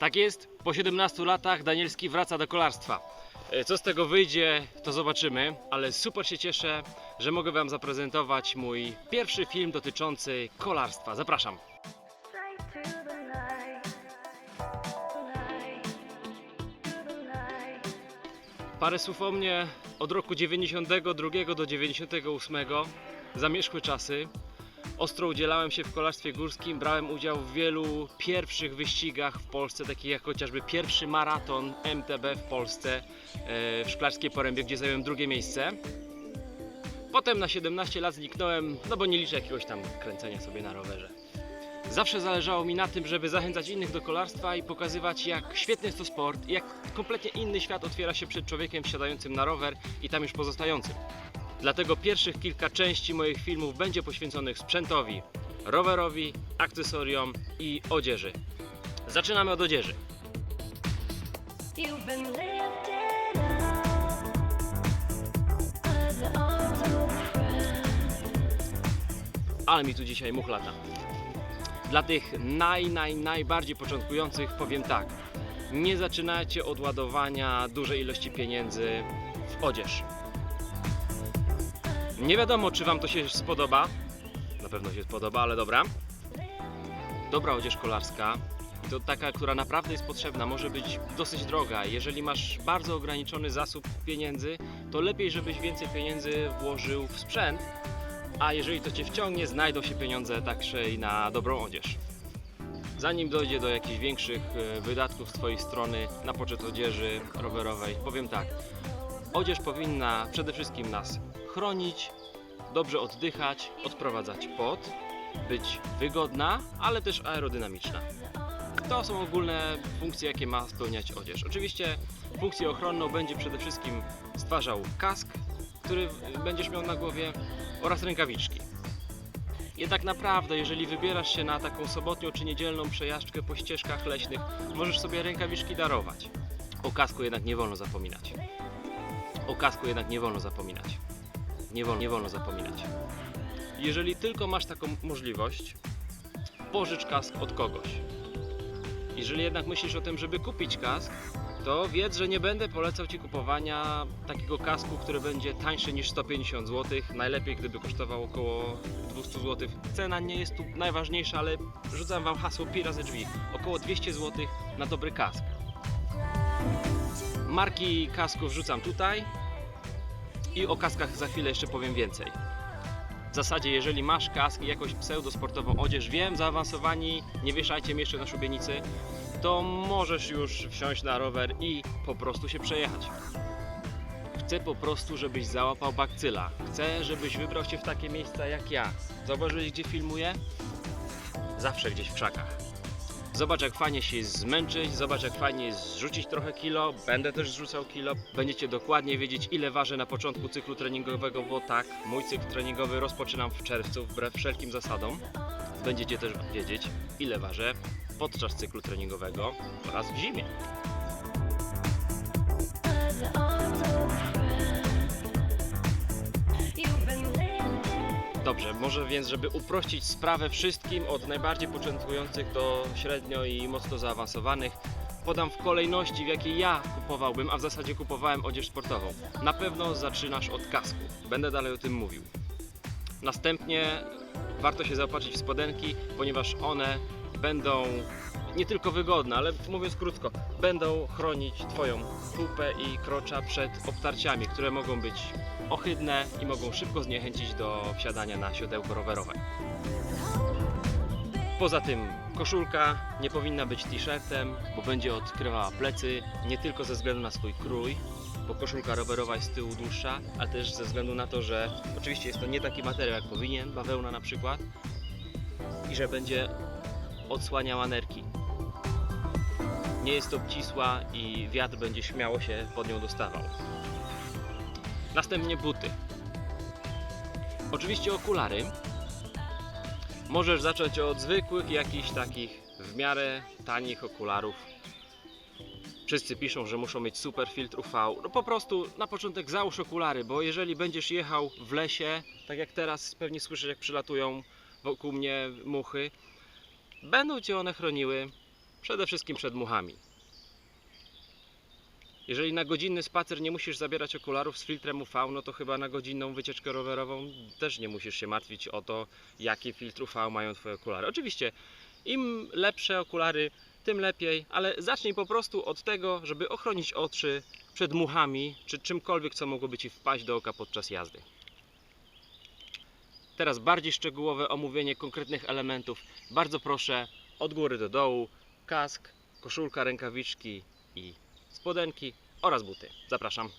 Tak jest, po 17 latach Danielski wraca do kolarstwa. E, Co z tego wyjdzie, to zobaczymy, ale super się cieszę, że mogę Wam zaprezentować mój pierwszy film dotyczący kolarstwa. Zapraszam. Parę słów o mnie od roku 92 do 98. Zamierzchłe czasy. Ostro udzielałem się w kolarstwie górskim, brałem udział w wielu pierwszych wyścigach w Polsce, takich jak chociażby pierwszy maraton MTB w Polsce e, w Szklarskiej Porębie, gdzie zająłem drugie miejsce. Potem na 17 lat zniknąłem, no bo nie liczę jakiegoś tam kręcenia sobie na rowerze. Zawsze zależało mi na tym, żeby zachęcać innych do kolarstwa i pokazywać, jak świetny jest to sport jak kompletnie inny świat otwiera się przed człowiekiem wsiadającym na rower i tam już pozostającym. Dlatego pierwszych kilka części moich filmów będzie poświęconych sprzętowi, rowerowi, akcesoriom i odzieży. Zaczynamy od odzieży. Ale mi tu dzisiaj much lata. Dla tych naj, naj, najbardziej początkujących powiem tak. Nie zaczynajcie od ładowania dużej ilości pieniędzy w odzież. Nie wiadomo, czy Wam to się spodoba. Na pewno się spodoba, ale dobra. Dobra odzież kolarska. To taka, która naprawdę jest potrzebna, może być dosyć droga. Jeżeli masz bardzo ograniczony zasób pieniędzy, to lepiej, żebyś więcej pieniędzy włożył w sprzęt, a jeżeli to Cię wciągnie, znajdą się pieniądze także i na dobrą odzież. Zanim dojdzie do jakichś większych e, wydatków z Twojej strony na poczet odzieży rowerowej, powiem tak. Odzież powinna przede wszystkim nas chronić, dobrze oddychać, odprowadzać pot, być wygodna, ale też aerodynamiczna. To są ogólne funkcje, jakie ma spełniać odzież. Oczywiście funkcję ochronną będzie przede wszystkim stwarzał kask, który będziesz miał na głowie oraz rękawiczki. Jednak naprawdę, jeżeli wybierasz się na taką sobotnią czy niedzielną przejażdżkę po ścieżkach leśnych, możesz sobie rękawiczki darować. O kasku jednak nie wolno zapominać. O kasku jednak nie wolno zapominać. Nie wolno, nie wolno zapominać. Jeżeli tylko masz taką możliwość, pożycz kask od kogoś. Jeżeli jednak myślisz o tym, żeby kupić kask, to wiedz, że nie będę polecał Ci kupowania takiego kasku, który będzie tańszy niż 150 zł. Najlepiej, gdyby kosztował około 200 zł. Cena nie jest tu najważniejsza, ale rzucam Wam hasło pi razy drzwi. Około 200 zł na dobry kask. Marki kasków rzucam tutaj i o kaskach za chwilę jeszcze powiem więcej. W zasadzie, jeżeli masz kask i jakąś pseudosportową odzież, wiem, zaawansowani, nie wieszajcie mi jeszcze na szubienicy, to możesz już wsiąść na rower i po prostu się przejechać. Chcę po prostu, żebyś załapał bakcyla. Chcę, żebyś wybrał się w takie miejsca jak ja. Zauważyłeś, gdzie filmuję? Zawsze gdzieś w krzakach. Zobacz, jak fajnie się jest zmęczyć, zobacz, jak fajnie jest zrzucić trochę kilo. Będę też zrzucał kilo. Będziecie dokładnie wiedzieć, ile ważę na początku cyklu treningowego, bo tak, mój cykl treningowy rozpoczynam w czerwcu, wbrew wszelkim zasadom. Będziecie też wiedzieć, ile ważę podczas cyklu treningowego oraz w zimie. Dobrze, może więc, żeby uprościć sprawę wszystkim, od najbardziej początkujących do średnio i mocno zaawansowanych, podam w kolejności, w jakiej ja kupowałbym, a w zasadzie kupowałem odzież sportową. Na pewno zaczynasz od kasku, będę dalej o tym mówił. Następnie warto się zaopatrzyć w spodenki, ponieważ one będą nie tylko wygodne, ale mówiąc krótko, będą chronić Twoją pupę i krocza przed obtarciami, które mogą być ohydne i mogą szybko zniechęcić do wsiadania na siodełko rowerowe. Poza tym koszulka nie powinna być t-shirtem, bo będzie odkrywała plecy nie tylko ze względu na swój krój, bo koszulka rowerowa jest z tyłu dłuższa, ale też ze względu na to, że oczywiście jest to nie taki materiał jak powinien, bawełna na przykład, i że będzie odsłaniała nerki. Nie jest obcisła i wiatr będzie śmiało się pod nią dostawał. Następnie buty. Oczywiście okulary. Możesz zacząć od zwykłych, jakichś takich w miarę tanich okularów. Wszyscy piszą, że muszą mieć super filtr UV. No po prostu na początek załóż okulary, bo jeżeli będziesz jechał w lesie, tak jak teraz pewnie słyszysz jak przylatują wokół mnie muchy, będą cię one chroniły Przede wszystkim przed muchami. Jeżeli na godzinny spacer nie musisz zabierać okularów z filtrem UV, no to chyba na godzinną wycieczkę rowerową też nie musisz się martwić o to, jaki filtr UV mają Twoje okulary. Oczywiście, im lepsze okulary, tym lepiej, ale zacznij po prostu od tego, żeby ochronić oczy przed muchami czy czymkolwiek, co mogłoby Ci wpaść do oka podczas jazdy. Teraz bardziej szczegółowe omówienie konkretnych elementów. Bardzo proszę od góry do dołu. Kask, koszulka, rękawiczki i spodenki oraz buty. Zapraszam.